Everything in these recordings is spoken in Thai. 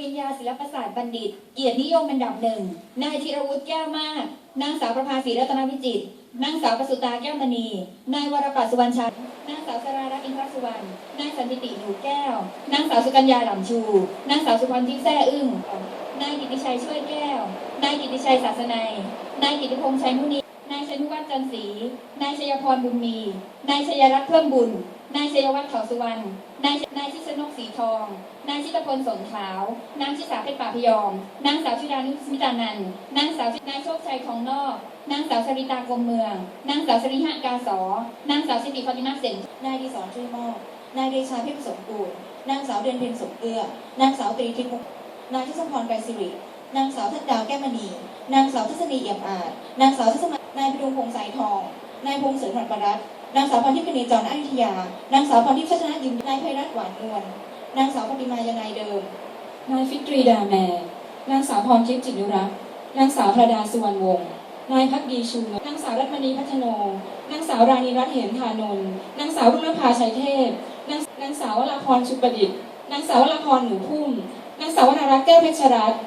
ริญญาศิลปศาสตร์บัณฑิต เกียรตินิยมอันดับหนึ่ง นายธีรวุฒิแก้วมาก นางสาวประภาสีรัตนวิจิตร นางสาวประสุตาแก้วมณี นายวรปัตรสุวรรณชัยนางสาวสรารัตน์อินทรสุวรรณ นายสันติติหนูแก้ว นางสาวสุกัญญาหล่ำชู นางสาวสุพรทิพย์แซ่อึ้ง นายกิติชัยช่วยแก้ว นายกิติชัยศาสนัย นายกิติพงษ์ชัยมุนี นายชนุวัฒน์จันทร์ศรีนายชยพรบุญมี นายชยรัตน์เพิ่มบุญ นายชยวัฒน์เขาสุวรรณ นายนายชิชนกสีทอง นายชิตพลสนขาวนางชิสาเพชรป่าพยอม นางสาวชิดานุสมิตานันท์นางสาวนายโชคชัยทองนอก นางสาวสริตากรมเมือง นางสาวสริหะกาสอนางสาวสิริฟาติมาเซนนายดีสอนช่วยมอบนายเดชาพิมพ์สมบูรณ์นางสาวเดือนเพ็ญสมเกลือนางสาวตรีทิพย์มุกนายทศพรไกรสิริ นางสาวทัดดาวแก้มณี นางสาวทัศนีเอี่ยมอาจ นางสาวทัศมานายพดุงพงษ์สายทอง นายพงษ์เสริมหนประรัตนางสาวพรทิพย์กนีจรณอยุธยา นางสาวพรทิพย์ชัชนะยิมนายไพรัตน์หวานนวล นางสาวปฏิมายนายเดิม นายฟิตรีดาแมร์นางสาวพรทิพย์จิตนุรักษ์นางสาวพระดาสุวรรณวงศ์ นายพักดีชูเงินนางสาวรัตมณีพัฒโน นางสาวราณีรัตน์เหมธานนท์นางสาวรุ่งนภาชัยเทพ นางนางสาววราพรชุประดิษฐ์ นางสาววราพรหนูพุ่ม นางสาววรารัตน์แก้วเพชรรัตน์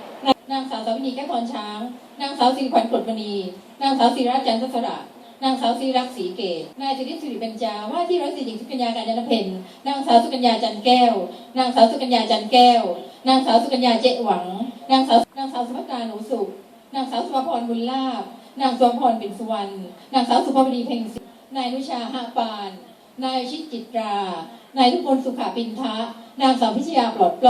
นางสาวสาวินีแก้วพรช้าง นางสาวสิริขวัญกรดมณีนางสาวศิรัตน์จันทศระนางสาวศิรักษ์ศรีเกต นายสิริสิริเบญจาว่าที่ร้อยสี่หญิงสุกัญญาการยานเพ็ญนางสาวสุกัญญาจันแก้ว นางสาวสุกัญญาจันแก้ว นางสาวสุกัญญาเจ๊หวัง นางสาวนางสาวสุภการหนูสุข นางสาวสุภพรบุญลาภนางสุภพรเป็นสุวรรณ นางสาวสุภวดีเพ็งศรีนายนุชาหาปาน นายชิตจิตรา นายทุพลสุขาปินทะ นางสาวพิชยาปลอดปลอ